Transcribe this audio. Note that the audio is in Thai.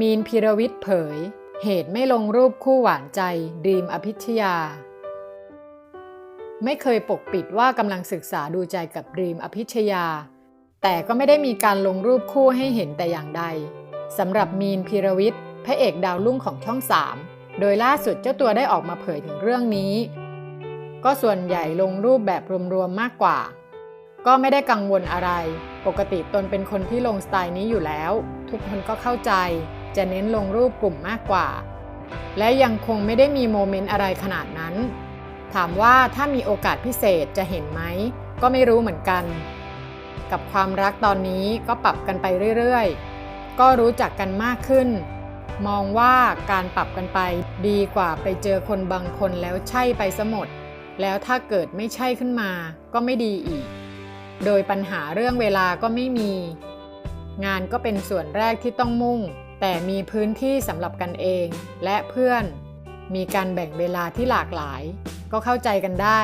มีนพิรวิทย์เผย เหตุไม่ลงรูปคู่หวานใจดีมอภิชยา ไม่เคยปกปิดว่ากำลังศึกษาดูใจกับดีมอภิชยา แต่ก็ไม่ได้มีการลงรูปคู่ให้เห็นแต่อย่างใดสำหรับมีนพิรวิทย์พระเอกดาวรุ่งของช่อง 3 โดยล่าสุดเจ้าตัวได้ออกมาเผยถึงเรื่องนี้ ก็ส่วนใหญ่ลงรูปแบบรวมๆมากกว่า ก็ไม่ได้กังวลอะไร ปกติตนเป็นคนที่ลงสไตล์นี้อยู่แล้ว ทุกคนก็เข้าใจ จะเน้นลงรูปกลุ่มมากกว่า และยังคงไม่ได้มีโมเมนต์อะไรขนาดนั้น ถามว่าถ้ามีโอกาสพิเศษจะเห็นไหม ก็ไม่รู้เหมือนกัน กับความรักตอนนี้ก็ปรับกันไปเรื่อยๆ ก็รู้จักกันมากขึ้น มองว่าการปรับกันไปดีกว่าไปเจอคนบางคนแล้วใช่ไปซะหมด แล้วถ้าเกิดไม่ใช่ขึ้นมาก็ไม่ดีอีก โดยปัญหาเรื่องเวลาก็ไม่มีงานก็เป็นส่วนแรกที่ต้องมุ่ง แต่มีพื้นที่สำหรับกันเองและเพื่อน มีการแบ่งเวลาที่หลากหลาย ก็เข้าใจกันได้